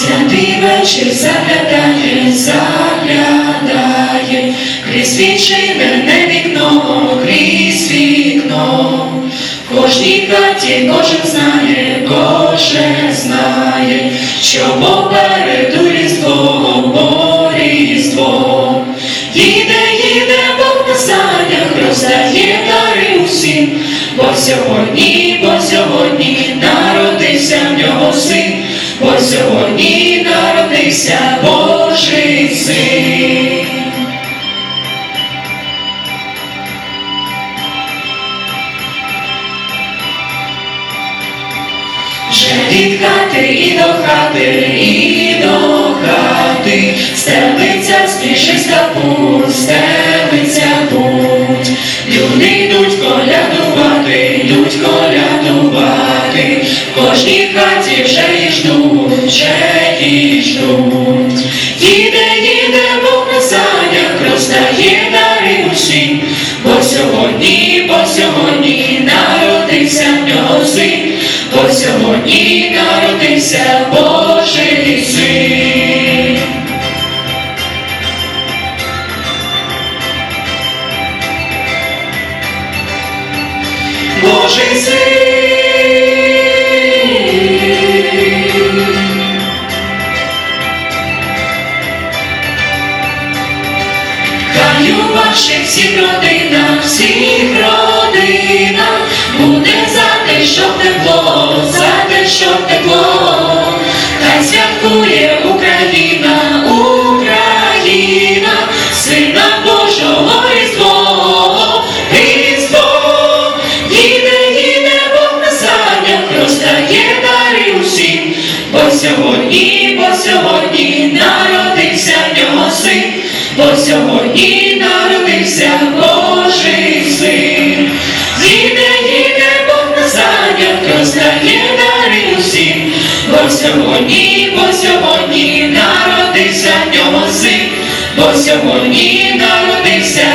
Святий вечір заглядає, заглядає, крізь відчинене вікно, крізь вікно. Кожній хаті кожен знає, кожен знає, що попереду різдво, бо різдво. Їде, їде Бог на санях, роздає дари усім, бо сьогодні, бо сьогодні народився в нього син, бо сьогодні від хати і до хати, і до хати, стелиться спішиська путь, стелиться путь. Люди йдуть колядувати, йдуть колядувати, в кожній хаті вже і ждуть, вже і ждуть. Їде, їде Бог на санях, роздає дари усім, бо сьогодні, бо сьогодні Бо сьогодні народився Божий син. Божий син. Хай у ваших всіх родинах, всіх сьогодні, бо сьогодні народився нього син, бо сьогодні народився Божий син. Їде, їде Бог на санях, роздає дари усім, бо сьогодні, бо сьогодні народився нього син, бо сьогодні народився